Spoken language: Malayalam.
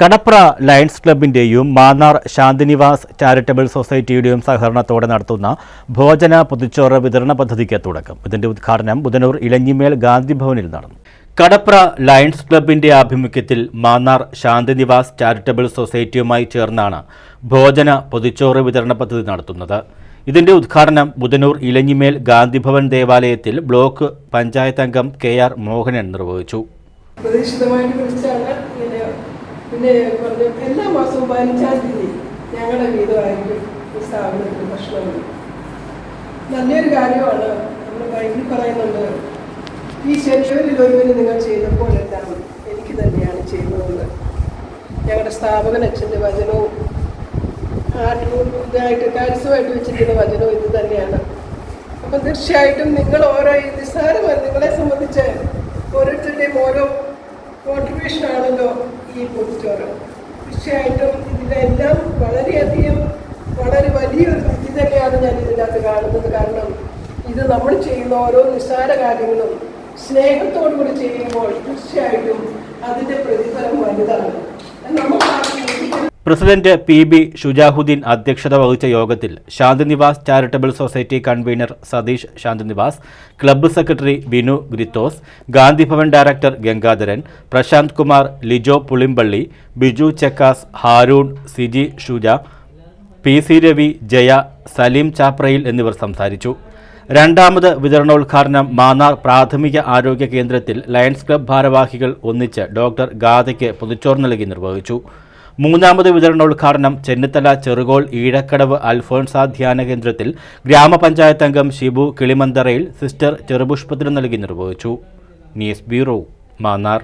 കടപ്ര ലയൺസ് ക്ലബിന്റെയും മാന്നാർ ശാന്തിനിവാസ് ചാരിറ്റബിൾ സൊസൈറ്റിയുടെയും സഹകരണത്തോടെ നടത്തുന്ന ഭോജന പൊതിച്ചോറ് വിതരണ പദ്ധതിക്ക് തുടക്കം. ഇതിന്റെ ഉദ്ഘാടനം ബുധനൂർ ഇലഞ്ഞിമേൽ ഗാന്ധിഭവനിൽ നടന്നു. കടപ്ര ലയൺസ് ക്ലബിന്റെ ആഭിമുഖ്യത്തിൽ മാന്നാർ ശാന്തിനിവാസ് ചാരിറ്റബിൾ സൊസൈറ്റിയുമായി ചേർന്നാണ് ഭോജന പൊതിച്ചോറ് വിതരണ പദ്ധതി നടത്തുന്നത്. ഇതിന്റെ ഉദ്ഘാടനം ബുധനൂർ ഇലഞ്ഞിമേൽ ഗാന്ധിഭവൻ ദേവാലയത്തിൽ ബ്ലോക്ക് പഞ്ചായത്ത് അംഗം കെ ആർ മോഹനൻ നിർവഹിച്ചു. പിന്നെ പറഞ്ഞു എല്ലാ മാസവും പതിനഞ്ചാം തീയതി ഞങ്ങളുടെ വീതമായിരിക്കും ഈ സ്ഥാപനത്തിൽ ഭക്ഷണം നല്ലൊരു കാര്യമാണ് നമ്മൾ ബൈബിൾ പറയുന്നുണ്ട് ഈ ശനികളിൽ ഒരുവിന് നിങ്ങൾ ചെയ്തപ്പോഴെല്ലാം എനിക്ക് തന്നെയാണ് ചെയ്തതെന്ന്. ഞങ്ങളുടെ സ്ഥാപകൻ അച്ഛന്റെ വചനവും ആട്ടും ഇതായിട്ട് കാര്യസ്ഥമായിട്ട് വെച്ചിരിക്കുന്ന വചനവും ഇത് തന്നെയാണ്. അപ്പം തീർച്ചയായിട്ടും നിങ്ങൾ ഓരോ ഈ ആണല്ലോ ഈ പൊതിച്ചോറ് തീർച്ചയായിട്ടും ഇതിലെല്ലാം വളരെയധികം വളരെ വലിയൊരു സ്ഥിതി തന്നെയാണ് ഞാൻ ഇതിനകത്ത് കാണുന്നത്. കാരണം ഇത് നമ്മൾ ചെയ്യുന്ന ഓരോ നിസ്സാര കാര്യങ്ങളും സ്നേഹത്തോടു കൂടി ചെയ്യുമ്പോൾ തീർച്ചയായിട്ടും അതിന്റെ പ്രതിഫലം വലുതാണ്. സ്നേഹിക്കുന്ന പ്രസിഡന്റ് പി ബി ഷുജാഹുദ്ദീൻ അധ്യക്ഷത വഹിച്ച യോഗത്തിൽ Shantinivas charitable society convener Satheesh Shantinivas club secretary Binu Grithos Gandhibhavan director Gangadharan Prashanth Kumar Lijo Pulimpally Biju Chekkas Haroon Siji Shuja P C Ravi Jaya Saleem ചാപ്രയിൽ എന്നിവർ സംസാരിച്ചു. രണ്ടാമത് വിതരണോദ്ഘാടനം മാന്നാർ പ്രാഥമിക ആരോഗ്യ കേന്ദ്രത്തിൽ ലയൺസ് ക്ലബ് ഭാരവാഹികൾ ഒന്നിച്ച് ഡോക്ടർ ഗാഥയ്ക്ക് പൊതുച്ചോർ നൽകി നിർവഹിച്ചു. മൂന്നാമത് വിതരണോദ്ഘാടനം ചെന്നിത്തല ചെറുകോൾ ഈഴക്കടവ് അൽഫോൺസ ധ്യാന കേന്ദ്രത്തിൽ ഗ്രാമപഞ്ചായത്ത് അംഗം ഷിബു കിളിമന്തറയിൽ സിസ്റ്റർ ചെറുപുഷ്പത്തിന് നൽകി നിർവഹിച്ചു. News bureau Mannar.